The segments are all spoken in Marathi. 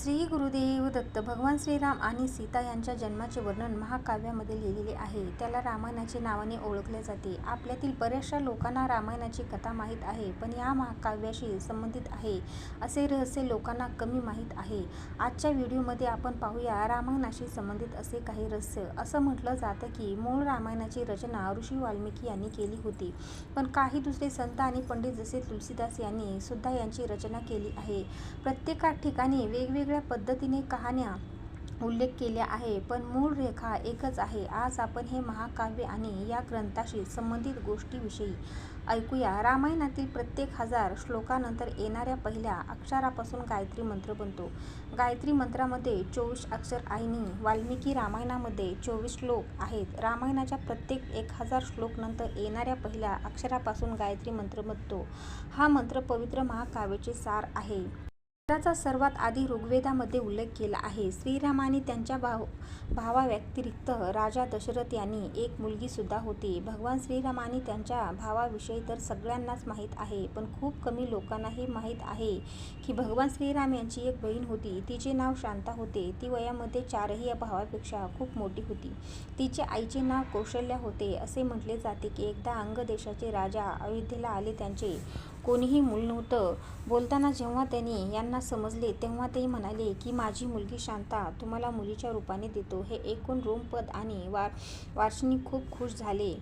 श्री गुरुदेव दत्त भगवान श्रीराम आणि सीता यांच्या जन्माचे वर्णन महाकाव्यामध्ये लिहिलेले आहे. त्याला रामायणाचे नावाने ओळखले जाते. आपल्यातील बऱ्याचशा लोकांना रामायणाची कथा माहीत आहे पण या महाकाव्याशी संबंधित आहे असे रहस्य लोकांना कमी माहीत आहे. आजच्या व्हिडिओमध्ये आपण पाहूया रामायणाशी संबंधित असे काही रहस्य. असं म्हटलं जातं की मूळ रामायणाची रचना ऋषी वाल्मिकी यांनी केली होती पण काही दुसरे संत आणि पंडित जसे तुलसीदास यांनी सुद्धा यांची रचना केली आहे. प्रत्येका ठिकाणी वेगवेगळ्या पद्धतीने कहाण्या उल्लेख केल्या आहे पण मूळ रेखा एकच आहे. आज आपण हे महाकाव्य आणि या ग्रंथाशी संबंधित गोष्टीविषयी ऐकूया. रामायणातील प्रत्येक हजार श्लोकानंतर येणाऱ्या पहिल्या अक्षरापासून गायत्री मंत्र बनतो. गायत्री मंत्रामध्ये चोवीस अक्षर आईनी वाल्मिकी रामायणामध्ये चोवीस श्लोक आहेत. रामायणाच्या प्रत्येक एक हजार श्लोकनंतर येणाऱ्या पहिल्या अक्षरापासून गायत्री मंत्र बनतो. हा मंत्र पवित्र महाकाव्याचे सार आहे. त्याचा सर्वात आधी ऋग्वेदामध्ये उल्लेख केला आहे. श्रीरामाने त्यांच्या भाव भावाव्यतिरिक्त राजा दशरथ यांनी एक मुलगीसुद्धा होती. भगवान श्रीराम आणि त्यांच्या भावाविषयी तर सगळ्यांनाच माहीत आहे पण खूप कमी लोकांना हे माहीत आहे की भगवान श्रीराम यांची एक बहीण होती. तिचे नाव शांता होते. ती वयामध्ये चारही भावापेक्षा खूप मोठी होती. तिचे आईचे नाव कौशल्या होते. असे म्हटले जाते की एकदा अंगदेशाचे राजा अयोध्येला आले त्यांचे कोणीही मूल नव्हतं. बोलताना जेव्हा त्यांनी यांना समजले तेव्हा ते म्हणाले की माझी मुलगी शांता तुम्हाला मुलीच्या रूपाने देतो. हे एकूण रोमपद आणि वार वार्षिणी खूप खुश झाले.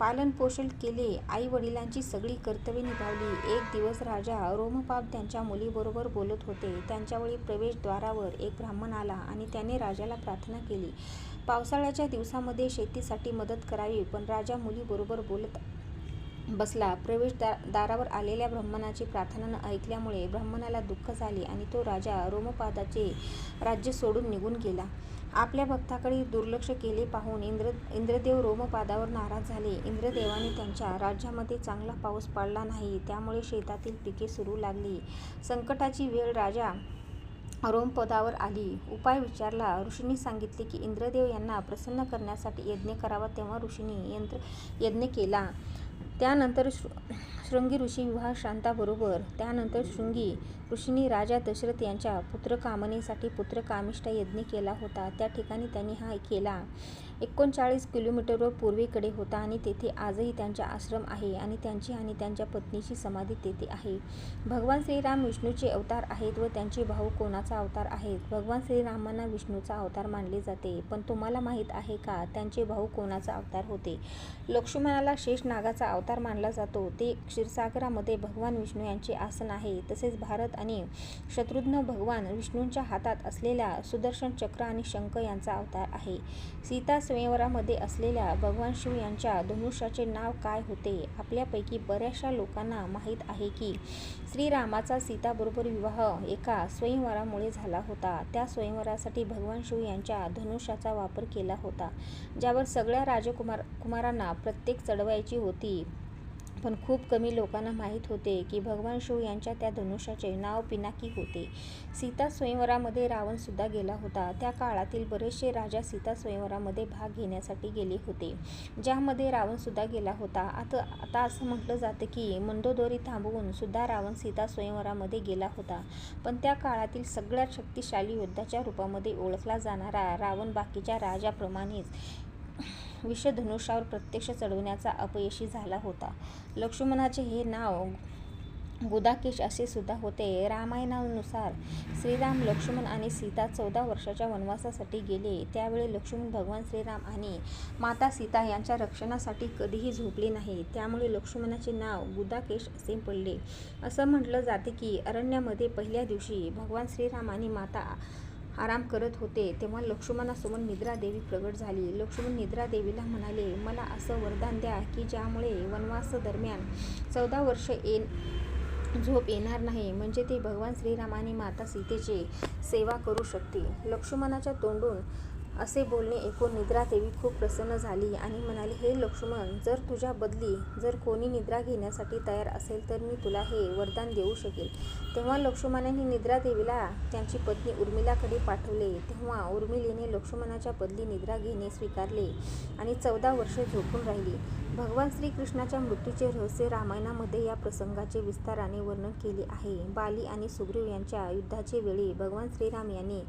पालनपोषण केले. आई वडिलांची सगळी कर्तव्ये निभावली. एक दिवस राजा रोमपाप त्यांच्या मुलीबरोबर बोलत होते. त्यांच्यावेळी प्रवेशद्वारावर एक ब्राह्मण आला आणि त्याने राजाला प्रार्थना केली. पावसाळ्याच्या दिवसामध्ये शेतीसाठी मदत करावी पण राजा मुलीबरोबर बोलत बसला. प्रवेश दा दारावर आलेल्या ब्राह्मणाची प्रार्थना न ऐकल्यामुळे ब्राह्मणाला दुःख झाले आणि तो राजा रोमपादाचे राज्य सोडून निघून गेला. आपल्या भक्ताकडे दुर्लक्ष केले पाहून इंद्र इंद्रदेव रोमपादावर नाराज झाले. इंद्रदेवाने त्यांच्या राज्यामध्ये चांगला पाऊस पडला नाही त्यामुळे शेतातील पिके सुरू लागली. संकटाची वेळ राजा रोमपदावर आली. उपाय विचारला. ऋषींनी सांगितले की इंद्रदेव यांना प्रसन्न करण्यासाठी यज्ञ करावा तेव्हा ऋषींनी यंत्र यज्ञ केला. त्यानंतर शृ शृंगी ऋषी विवाह शांताबरोबर त्यानंतर शृंगी ऋषींनी राजा दशरथ यांच्या पुत्रकामनेसाठी पुत्रकामिष्ठा यज्ञ केला होता. त्या ठिकाणी त्यांनी हा केला. एकोणचाळीस किलोमीटरवर पूर्वेकडे होता आणि तेथे आजही त्यांचा आश्रम आहे आणि त्यांची आणि त्यांच्या पत्नीची समाधी तेथे आहे. भगवान श्रीराम विष्णूचे अवतार आहेत व त्यांचे भाऊ कोणाचा अवतार आहेत? भगवान श्रीरामांना विष्णूचा अवतार मानले जाते. पण तुम्हाला माहीत आहे का? त्यांचे भाऊ कोणाचा अवतार होते? लक्ष्मणाला शेष नागाचा अवतार अवतार मानला जातो. ते क्षीरसागरामध्ये भगवान विष्णू यांचे आसन आहे. तसेच भारत आणि शत्रुघ्न भगवान विष्णूंच्या हातात असलेल्या सुदर्शन चक्र आणि शंख यांचा अवतार आहे. सीता स्वयंवरामध्ये असलेल्या भगवान शिव यांच्या धनुष्याचे नाव काय होते? आपल्यापैकी बऱ्याचशा लोकांना माहीत आहे की श्रीरामाचा सीताबरोबर विवाह एका स्वयंवरामुळे झाला होता. त्या स्वयंवरासाठी भगवान शिव यांच्या धनुष्याचा वापर केला होता ज्यावर सगळ्या राजकुमार कुमारांना प्रत्येक चढवायची होती. पण खूप कमी लोकांना माहीत होते की भगवान शिव यांच्या त्या धनुष्याचे नाव पिनाकी होते. सीता स्वयंवरामध्ये रावणसुद्धा गेला होता. त्या काळातील बरेचसे राजा सीता स्वयंवरामध्ये भाग घेण्यासाठी गेले होते ज्यामध्ये रावणसुद्धा गेला होता. आता आता असं म्हटलं जातं की मंदोदरी थांबवून सुद्धा रावण सीता स्वयंवरामध्ये गेला होता. पण त्या काळातील सगळ्यात शक्तिशाली योद्धाच्या रूपामध्ये ओळखला जाणारा रावण बाकीच्या राजाप्रमाणेच विषधनुष्यावर प्रत्यक्ष चढवण्याचा अपयशी झाला होता. लक्ष्मणाचे हे नाव गुदाकेश असे सुद्धा होते. रामायणानुसार श्रीराम लक्ष्मण आणि सीता चौदा वर्षाच्या वनवासासाठी गेले. त्यावेळी लक्ष्मण भगवान श्रीराम आणि माता सीता यांच्या रक्षणासाठी कधीही झोपले नाही त्यामुळे लक्ष्मणाचे नाव गुदाकेश असे पडले. असं म्हटलं जाते की अरण्यामध्ये पहिल्या दिवशी भगवान श्रीराम आणि माता आराम करत होते. तेव्हा लक्ष्मणासमोर निद्रादेवी प्रगट झाली. लक्ष्मण निद्रा देवीला म्हणाले मला असं वरदान द्या की ज्यामुळे वनवासादरम्यान चौदा वर्ष येण झोप येणार नाही. म्हणजे ते भगवान श्रीराम आणि माता सीतेचे सेवा करू शकते लक्ष्मणाच्या तोंडून असे बोलणे ऐकून निद्रादेवी खूप प्रसन्न झाली आणि म्हणाली हे लक्ष्मण जर तुझ्या बदली जर कोणी निद्रा घेण्यासाठी तयार असेल तर मी तुला हे वरदान देऊ शकेल तेव्हा लक्ष्मणाने निद्रादेवीला त्यांची पत्नी उर्मिलाकडे पाठवले. तेव्हा उर्मिलीने लक्ष्मणाच्या बदली निद्रा घेणे स्वीकारले आणि चौदा वर्षे झोपून राहिली. भगवान श्रीकृष्णाच्या मृत्यूचे रहस्य रामायणामध्ये या प्रसंगाचे विस्ताराने वर्णन केले आहे. बाली आणि सुग्रीव यांच्या युद्धाचे वेळी भगवान श्रीराम यांनी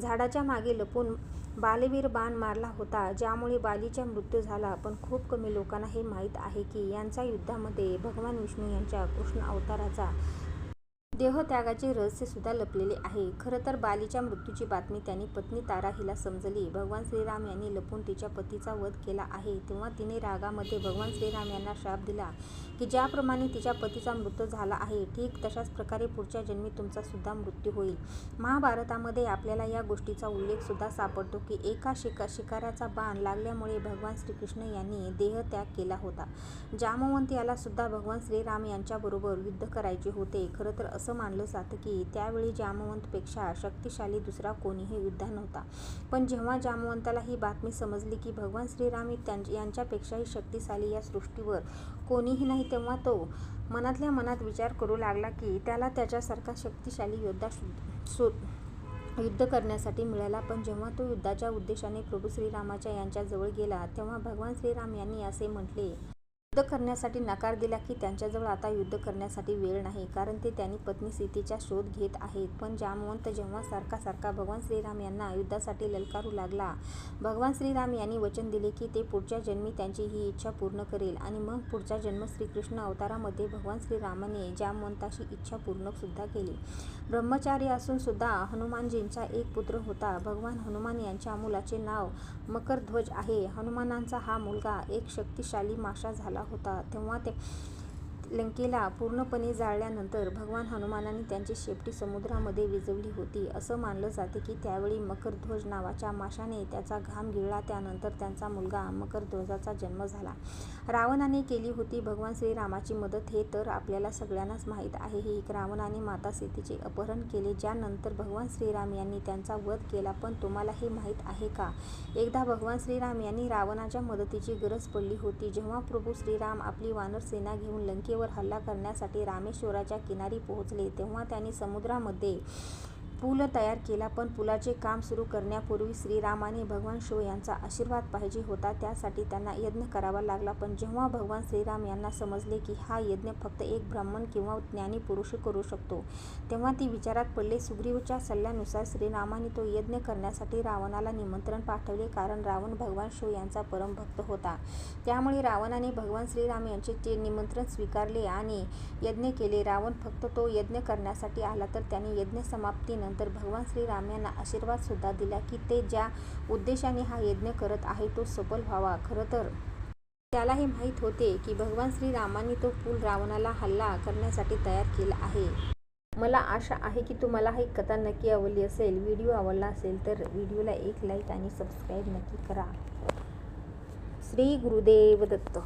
झाडाच्या मागे लपून बालवीर बाण मारला होता ज्यामुळे बालीचा मृत्यू झाला. पण खूप कमी लोकांना हे माहीत आहे की यांच्या युद्धामध्ये भगवान विष्णू यांच्या कृष्ण अवताराचा देहत्यागाचे रहस्य सुद्धा लपलेले आहे. खरं तर बालीच्या मृत्यूची बातमी त्यांनी पत्नी तारा हिला समजली. भगवान श्रीराम यांनी लपून तिच्या पतीचा वध केला आहे. तेव्हा तिने रागामध्ये भगवान श्रीराम यांना श्राप दिला की ज्याप्रमाणे तिच्या पतीचा मृत्यू झाला आहे ठीक तशाच प्रकारे पुढच्या जन्मी तुमचा सुद्धा मृत्यू होईल. महाभारतामध्ये आपल्याला या गोष्टीचा उल्लेख सुद्धा सापडतो की एका शिका शिकाऱ्याचा बाण लागल्यामुळे भगवान श्रीकृष्ण यांनी देहत्याग केला होता. जामवंत याला सुद्धा भगवान श्रीराम यांच्याबरोबर युद्ध करायचे होते. खरं तर असं मानलं जातं की त्यावेळी जामवंतपेक्षा शक्तिशाली दुसरा कोणीही युद्धा नव्हता. पण जेव्हा जामवंताला ही बातमी समजली की भगवान श्रीराम यांच्यापेक्षाही शक्तिशाली या सृष्टीवर कोणीही नाही तेव्हा तो मनातल्या मनात विचार करू लागला की त्याला त्याच्यासारखा शक्तिशाली योद्धा शोध युद्ध करण्यासाठी मिळाला. पण जेव्हा तो युद्धाच्या उद्देशाने प्रभू श्रीरामाच्या यांच्याजवळ गेला तेव्हा भगवान श्रीराम यांनी असे म्हटले युद्ध करण्यासाठी नकार दिला की त्यांच्याजवळ आता युद्ध करण्यासाठी वेळ नाही कारण ते त्यांनी पत्नी सीतेचा शोध घेत आहेत. पण जामवंत जेव्हा सारखा सारखा भगवान श्रीराम यांना युद्धासाठी ललकारू लागला भगवान श्रीराम यांनी वचन दिले की ते पुढच्या जन्मी त्यांची ही इच्छा पूर्ण करेल आणि मग पुढचा जन्म श्रीकृष्ण अवतारामध्ये भगवान श्रीरामाने जामवंताशी इच्छा पूर्ण सुद्धा केली. ब्रह्मचारी असून सुद्धा हनुमानजींचा एक पुत्र होता. भगवान हनुमान यांच्या मुलाचे नाव मकरध्वज आहे. हनुमानांचा हा मुलगा एक शक्तिशाली माशा झाला होता. तेव्हा ते लंकेला पूर्णपणे जाळल्यानंतर भगवान हनुमानाने त्यांची शेपटी समुद्रामध्ये विझवली होती. असं मानलं जाते की त्यावेळी मकरध्वज नावाच्या माशाने त्याचा घाम गिळला. त्यानंतर त्यांचा मुलगा मकरध्वजाचा जन्म झाला. रावणाने केली होती भगवान श्रीरामाची मदत. हे तर आपल्याला सगळ्यांनाच माहीत आहे. हे एक रावणाने माता सीतेचे अपहरण केले ज्यानंतर भगवान श्रीराम यांनी त्यांचा वध केला. पण तुम्हाला हे माहीत आहे का? एकदा भगवान श्रीराम यांनी रावणाच्या मदतीची गरज पडली होती. जेव्हा प्रभू श्रीराम आपली वानर सेना घेऊन लंकेवर हल्ला करण्यासाठी रामेश्वराच्या किनारी पोहोचले तेव्हा त्यांनी समुद्रामध्ये पूल तयार केला पण पुलाचे काम सुरू करण्यापूर्वी श्रीरामाने भगवान शिव यांचा आशीर्वाद पाहिजे होता त्यासाठी त्यांना यज्ञ करावा लागला. पण जेव्हा भगवान श्रीराम यांना समजले की हा यज्ञ फक्त एक ब्राह्मण किंवा ज्ञानी पुरुष करू शकतो तेव्हा ती विचारात पडले सुग्रीवच्या सल्ल्यानुसार श्रीरामाने तो यज्ञ करण्यासाठी रावणाला निमंत्रण पाठवले कारण रावण भगवान शिव यांचा परमभक्त होता. त्यामुळे रावणाने भगवान श्रीराम यांचे ते निमंत्रण स्वीकारले आणि यज्ञ केले. रावण फक्त तो यज्ञ करण्यासाठी आला तर त्याने यज्ञ समाप्तीनंतर नंतर भगवान श्रीराम यांना आशीर्वाद सुद्धा दिला की ते ज्या उद्देशाने हा यज्ञ करत आहे तो सफल व्हावा. खरं तर त्यालाही माहीत होते की भगवान श्रीरामांनी तो पूल रावणाला हल्ला करण्यासाठी तयार केला आहे. मला आशा आहे की तुम्हाला ही कथा नक्की आवडली असेल व्हिडिओ आवडला असेल तर व्हिडिओला एक लाईक आणि सबस्क्राईब नक्की करा. श्री गुरुदेव दत्त.